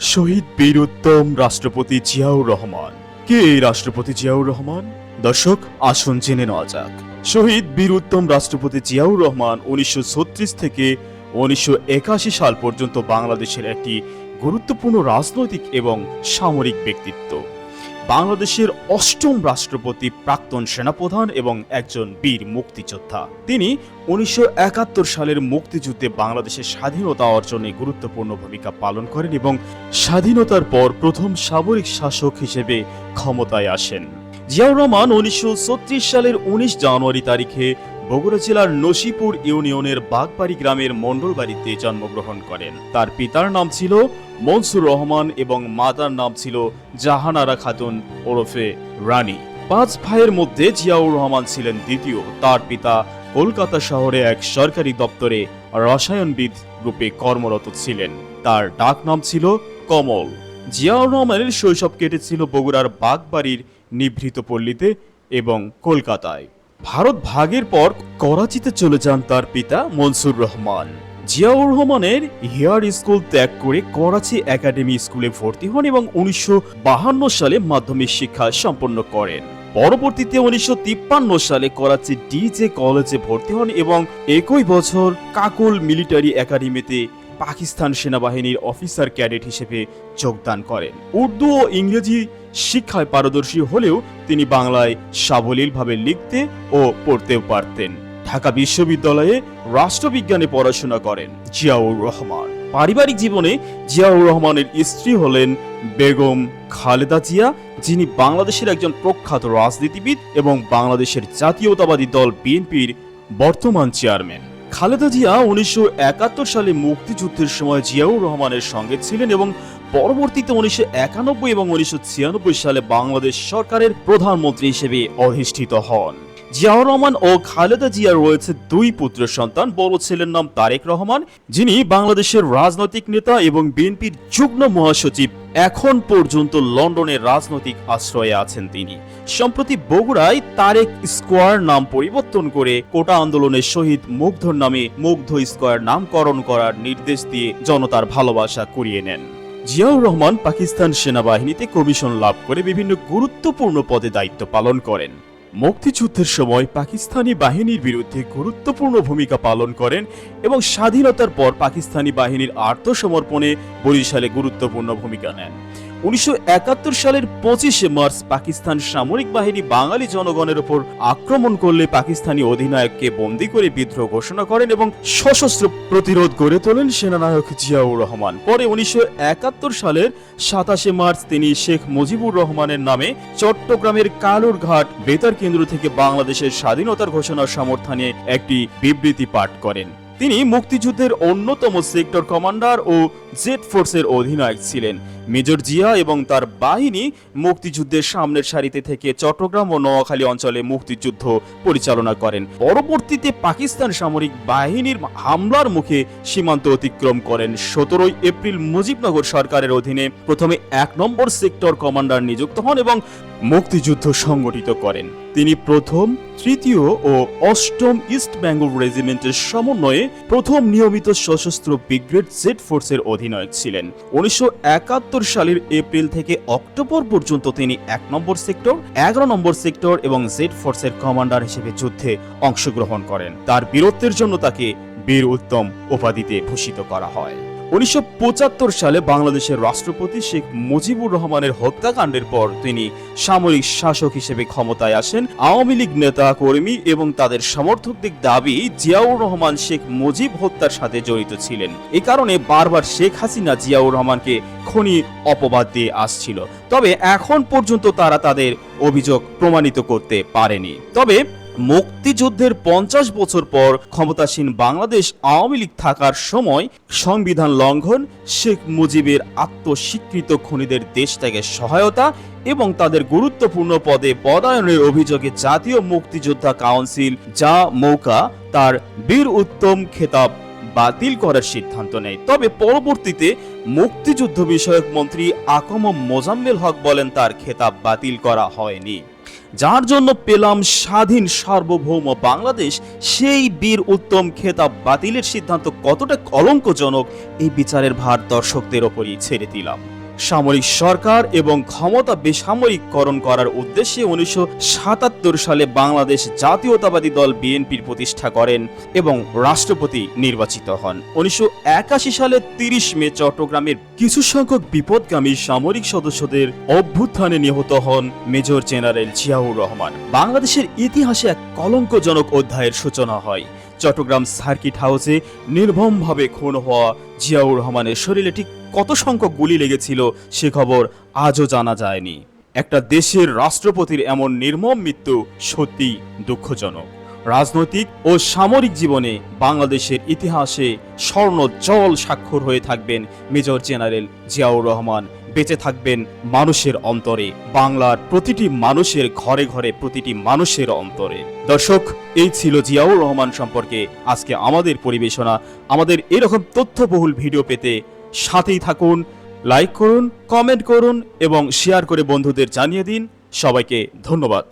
শহীদ বীর উত্তম রাষ্ট্রপতি জিয়াউর রহমান। কে এই রাষ্ট্রপতি জিয়াউর রহমান? দর্শক, আসুন জেনে নেওয়া যাক। শহীদ বীর উত্তম রাষ্ট্রপতি জিয়াউর রহমান উনিশশো ছত্রিশ থেকে উনিশশো একাশি সাল পর্যন্ত বাংলাদেশের একটি গুরুত্বপূর্ণ রাজনৈতিক এবং সামরিক ব্যক্তিত্ব। বাংলাদেশের অষ্টম রাষ্ট্রপতি প্রাক্তন সেনাপ্রধান এবং একজন বীর মুক্তিযোদ্ধা। তিনি উনিশশো একাত্তর সালের মুক্তিযুদ্ধে বাংলাদেশের স্বাধীনতা অর্জনে গুরুত্বপূর্ণ ভূমিকা পালন করেন এবং স্বাধীনতার পর প্রথম সামরিক শাসক হিসেবে ক্ষমতায় আসেন। জিয়াউর রহমান উনিশশো ছত্রিশ সালের উনিশ জানুয়ারি তারিখে বগুড়া জেলার নসিপুর ইউনিয়নের বাগবাড়ি গ্রামের মণ্ডলবাড়িতে জন্মগ্রহণ করেন। তার পিতার নাম ছিল মনসুর রহমান এবং মাতার নাম ছিল জাহানারা খাতুন ওরফে রানী। পাঁচ ভাইয়ের মধ্যে জিয়াউর রহমান ছিলেন দ্বিতীয়। তার পিতা কলকাতা শহরে এক সরকারি দপ্তরে রসায়নবিদ রূপে কর্মরত ছিলেন। তার ডাক নাম ছিল কমল। জিয়াউর রহমানের শৈশব কেটেছিল বগুড়ার বাগবাড়ির নিভৃত পল্লীতে এবং কলকাতায়। ভারত ভাগের পর করাচিতে চলে যান তার পিতা মনসুর রহমান। জিয়াউর রহমানের হেয়ার স্কুল ত্যাগ করে করাচি একাডেমি স্কুলে ভর্তি হন এবং উনিশশো সালে মাধ্যমিক শিক্ষা সম্পন্ন করেন। পরবর্তীতে উনিশশো তিপ্পান্ন সালে করাচি ডিজে কলেজে ভর্তি হন এবং একই বছর কাকুল মিলিটারি একাডেমিতে পাকিস্তান সেনাবাহিনীর অফিসার ক্যাডেট হিসেবে যোগদান করেন। উর্দু ও ইংরেজি শিক্ষায় পারদর্শী হলেও তিনি বাংলায় সাবলীলভাবে লিখতে ও পড়তেও পারতেন। ঢাকা বিশ্ববিদ্যালয়ে রাষ্ট্রবিজ্ঞানে পড়াশোনা করেন জিয়াউর রহমান। পারিবারিক জীবনে জিয়াউর রহমানের স্ত্রী হলেন বেগম খালেদা জিয়া, যিনি বাংলাদেশের একজন প্রখ্যাত রাজনীতিবিদ এবং বাংলাদেশের জাতীয়তাবাদী দল বিএনপির বর্তমান চেয়ারম্যান। খালেদা জিয়া উনিশশো একাত্তর সালে মুক্তিযুদ্ধের সময় জিয়াউর রহমানের সঙ্গে ছিলেন এবং পরবর্তীতে উনিশশো একানব্বই এবং উনিশশো ছিয়ানব্বই সালে বাংলাদেশ সরকারের প্রধানমন্ত্রী হিসেবে অধিষ্ঠিত হন। জিয়াউর রহমান ও খালেদা জিয়ার রয়েছে দুই পুত্র সন্তান। বড় ছেলের নাম তারেক রহমান, যিনি বাংলাদেশের রাজনৈতিক নেতা এবং বিএনপির যুগ্ম মহাসচিব। এখন পর্যন্ত লন্ডনের রাজনৈতিক আশ্রয়ে আছেন তিনি। সম্প্রতি বগুড়ায় তারেক স্কোয়ার নাম পরিবর্তন করে কোটা আন্দোলনের শহীদ মুগ্ধর নামে মুগ্ধ স্কোয়ার নামকরণ করার নির্দেশ দিয়ে জনতার ভালোবাসা কুড়িয়ে নেন। জিয়াউর রহমান পাকিস্তান সেনাবাহিনীতে কমিশন লাভ করে বিভিন্ন গুরুত্বপূর্ণ পদে দায়িত্ব পালন করেন। মুক্তিযুদ্ধের সময় পাকিস্তানি বাহিনীর বিরুদ্ধে গুরুত্বপূর্ণ ভূমিকা পালন করেন এবং স্বাধীনতার পর পাকিস্তানি বাহিনীর আত্মসমর্পণে বরিশালে গুরুত্বপূর্ণ ভূমিকা নেন। উনিশশো একাত্তর সালের পঁচিশে মার্চ পাকিস্তান সামরিক বাহিনী বাঙালি জনগণের উপর আক্রমণ করলে পাকিস্তানি অধিনায়ককে বন্দি করে বিদ্রোহ ঘোষণা করেন এবং সশস্ত্র প্রতিরোধ গড়ে তোলেন সেনানায়ক জিয়াউর রহমান। পরে উনিশশো একাত্তর সালের সাতাশে মার্চ তিনি শেখ মুজিবুর রহমানের নামে চট্টগ্রামের কালুরঘাট বেতার কেন্দ্র থেকে বাংলাদেশের স্বাধীনতার ঘোষণার সমর্থনে একটি বিবৃতি পাঠ করেন। তিনি মুক্তিযুদ্ধের অন্যতম সেক্টর কমান্ডার ও জেট ফোর্সের অধিনায়ক ছিলেন। মেজর জিয়া এবং তার বাহিনী মুক্তিযুদ্ধের সামনের সারিতে থেকে চট্টগ্রাম ও নোয়াখালী অঞ্চলে মুক্তিযুদ্ধ পরিচালনা করেন। পরবর্তীতে পাকিস্তান সামরিক বাহিনীর হামলার মুখে সীমান্ত অতিক্রম করেন। সতেরোই এপ্রিল মুজিবনগর সরকারের অধীনে প্রথমে এক নম্বর সেক্টর কমান্ডার নিযুক্ত হন এবং মুক্তিযুদ্ধ সংগঠিত করেন। তিনি প্রথম, তৃতীয় ও অষ্টম ইস্ট বেঙ্গল রেজিমেন্টের সমন্বয়ে প্রথম নিয়মিত সশস্ত্র ব্রিগেড জেড ফোর্সের অধিনায়ক ছিলেন। উনিশশো একাত্তর সালের এপ্রিল থেকে অক্টোবর পর্যন্ত তিনি এক নম্বর সেক্টর, এগারো নম্বর সেক্টর এবং জেড ফোর্সের কমান্ডার হিসেবে যুদ্ধে অংশগ্রহণ করেন। তার বীরত্বের জন্য তাকে বীর উত্তম উপাধিতে ভূষিত করা হয়। উনিশশো পঁচাত্তর সালে বাংলাদেশের রাষ্ট্রপতি শেখ মুজিবুর রহমানের হত্যাকাণ্ডের পর তিনি সামরিক শাসক হিসেবে ক্ষমতায় আসেন। আওয়ামী লীগ নেতা কর্মী এবং তাদের সমর্থকদের দাবি, জিয়াউর রহমান শেখ মুজিব হত্যার সাথে জড়িত ছিলেন। এ কারণে বারবার শেখ হাসিনা জিয়াউর রহমানকে খনি অপবাদ দিয়ে আসছিল। তবে এখন পর্যন্ত তারা তাদের অভিযোগ প্রমাণিত করতে পারেনি। তবে মুক্তিযুদ্ধের পঞ্চাশ বছর পর ক্ষমতাসীন বাংলাদেশ আওয়ামী লীগ থাকার সময় সংবিধান লঙ্ঘন, শেখ মুজিবের আত্মস্বীকৃত খুনিদের দেশ থেকে সহায়তা এবং তাদের গুরুত্বপূর্ণ পদে পদায়নের অভিযোগে জাতীয় মুক্তিযোদ্ধা কাউন্সিল যা মৌকা, তার বীর উত্তম খেতাব বাতিল করার সিদ্ধান্ত নেয়। তবে পরবর্তীতে মুক্তিযুদ্ধ বিষয়ক মন্ত্রী আকম মোজাম্মেল হক বলেন তার খেতাব বাতিল করা হয়নি। যার জন্য পেলাম স্বাধীন সার্বভৌম বাংলাদেশ, সেই বীর উত্তম খেতাব বাতিলের সিদ্ধান্ত কতটা কলঙ্কজনক, এই বিচারের ভার দর্শকদের ওপরই ছেড়ে দিলাম। সামরিক সরকার এবং ক্ষমতা বেসামরিককরণ করার উদ্দেশ্যে উনিশশো সাতাত্তর সালে বাংলাদেশ জাতীয়তাবাদী দল বিএনপির প্রতিষ্ঠা করেন এবং রাষ্ট্রপতি নির্বাচিত হন। উনিশশো একাশি সালে তিরিশ মে চট্টগ্রামের কিছু সংখ্যক বিপদগামী সামরিক সদস্যদের অভ্যুত্থানে নিহত হন মেজর জেনারেল জিয়াউর রহমান। বাংলাদেশের ইতিহাসে এক কলঙ্কজনক অধ্যায়ের সূচনা হয়। চট্টগ্রাম সার্কিট হাউসে নির্মমভাবে খুন হওয়া জিয়াউর রহমানের শরীরে ঠিক কত সংখ্যক গুলি লেগেছিল সে খবর আজও জানা যায়নি। একটা দেশের রাষ্ট্রপতির এমন নির্মম মৃত্যু সত্যি দুঃখজনক। রাজনৈতিক ও সামরিক জীবনে বাংলাদেশের ইতিহাসে স্বর্ণ জল স্বাক্ষর হয়ে থাকবেন মেজর জেনারেল জিয়াউর রহমান। বেঁচে থাকবেন মানুষের অন্তরে, বাংলার প্রতিটি মানুষের ঘরে ঘরে, প্রতিটি মানুষের অন্তরে। দর্শক, এই ছিল জিয়াউর রহমান সম্পর্কে আজকে আমাদের পরিবেশনা। আমাদের এরকম তথ্যবহুল ভিডিও পেতে সাথেই থাকুন লাইক করুন কমেন্ট করুন এবং শেয়ার করে বন্ধুদের জানিয়ে দিন। সবাইকে ধন্যবাদ।